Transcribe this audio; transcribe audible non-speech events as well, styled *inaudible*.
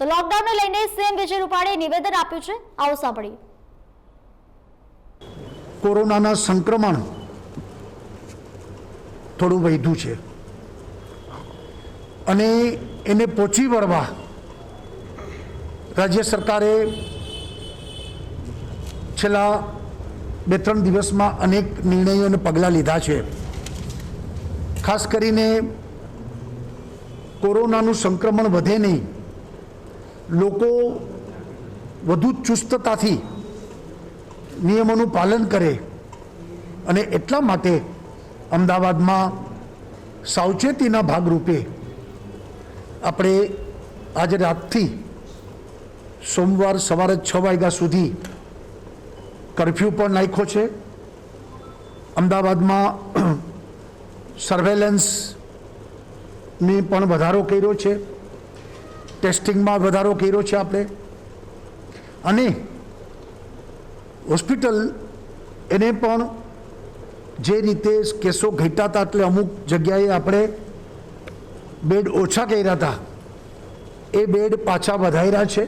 તો લોકડાઉનને લઈને સીએમ વિજય રૂપાણીએ નિવેદન આપ્યું છે. આવો સાંભળીએ. કોરોનાના સંક્રમણ થોડું વધ્યું છે. અને એને પહોંચી વળવા રાજ્ય સરકારે છેલ્લા બે ત્રણ દિવસમાં અનેક નિર્ણયો અને પગલાં લીધા છે. ખાસ કરીને કોરોનાનું સંક્રમણ વધે નહીં લોકો વધુ ચુસ્તતાથી નિયમોનું પાલન કરે અને એટલા માટે અમદાવાદમાં સાવચેતીના ભાગરૂપે આપણે આજે રાતથી સોમવાર સવારે છ વાગ્યા સુધી કરફ્યુ પણ નાખ્યો છે. અમદાવાદમાં *clears throat* સર્વેલન્સની પણ વધારો કર્યો છે. ટેસ્ટિંગમાં વધારો કર્યો છે આપણે. અને હોસ્પિટલ એને પણ જે રીતે કેસો ઘટ્યા હતા એટલે અમુક જગ્યાએ આપણે બેડ ઓછા કર્યા હતા, એ બેડ પાછા વધાર્યા છે.